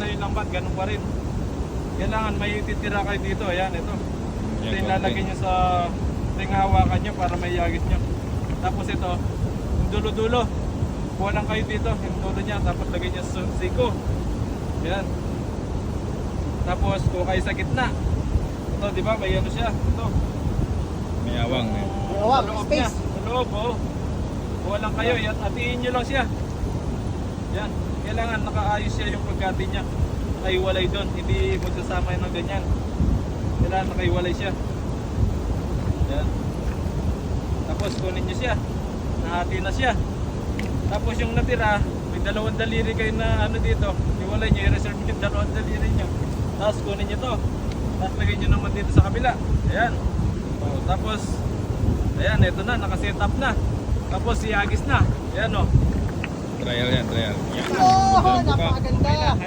na yung lambat, ganun pa rin. Kailangan may titira kayo dito. Ayan, ito. Ito yung lalagay nyo sa ito yung hawakan nyo para may yagis nyo. Tapos ito, yung dulo-dulo. Kuha lang kayo dito, yung dulo niya. Tapos lagay nyo sa siko. Ayan. Tapos kuha kayo sa gitna. Ito, di ba? May ano siya. Ito. May awang. eh. May awang, space. niya. Sa loob, oh. Kuha lang kayo. Yan, hatiin nyo lang siya. Yan. Kailangan nakaayos siya yung pagkati niya. Nakaiwalay doon. Hindi magsasama yun ng ganyan. Kailangan nakaiwalay siya. Yan. Tapos kunin nyo siya. Nahati na siya. Tapos yung natira, may dalawang daliri kayo na ano dito. Iwalay nyo, i-reserve nyo yung dalawang daliri nyo. Tapos kunin nyo to. Tapos lagay nyo naman dito sa kabila. Ayan. Oh, tapos, ayan, ito na, nakaset up na. Tapos siyagis na. Ayan o. Trial yan, trial. Yan. Oh, napakaganda.